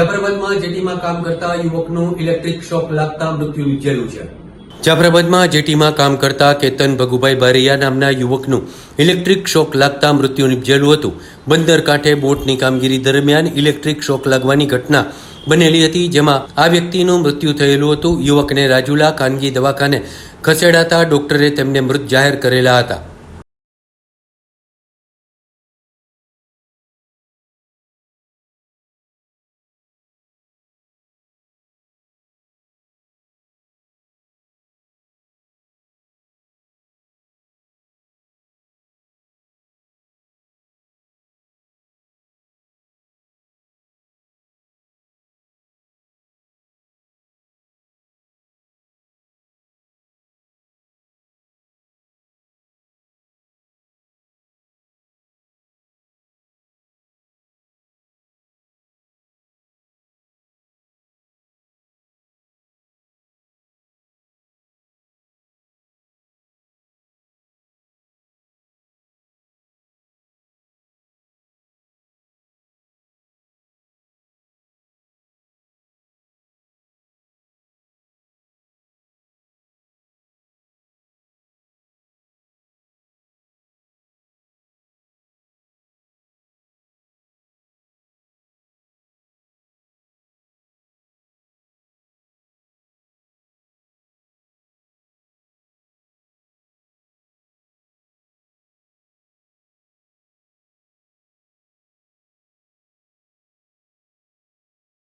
જાફરાબાદમાં જેટીમાં કામ કરતા યુવકનું ઇલેક્ટ્રિક શોક લાગતા મૃત્યુ છે. જાફરાબાદમાં જેટીમાં કામ કરતા કેતન ભગુભાઈ બારૈયા નામના યુવકનું ઇલેક્ટ્રિક શોક લાગતા મૃત્યુ નીપજેલું હતું. બંદર કાંઠે બોટની કામગીરી દરમિયાન ઇલેક્ટ્રિક શોક લાગવાની ઘટના બનેલી હતી, જેમાં આ વ્યક્તિનું મૃત્યુ થયેલું હતું. યુવકને રાજુલા ખાનગી દવાખાને ખસેડાતા ડોક્ટરે તેમને મૃત જાહેર કરેલા હતા.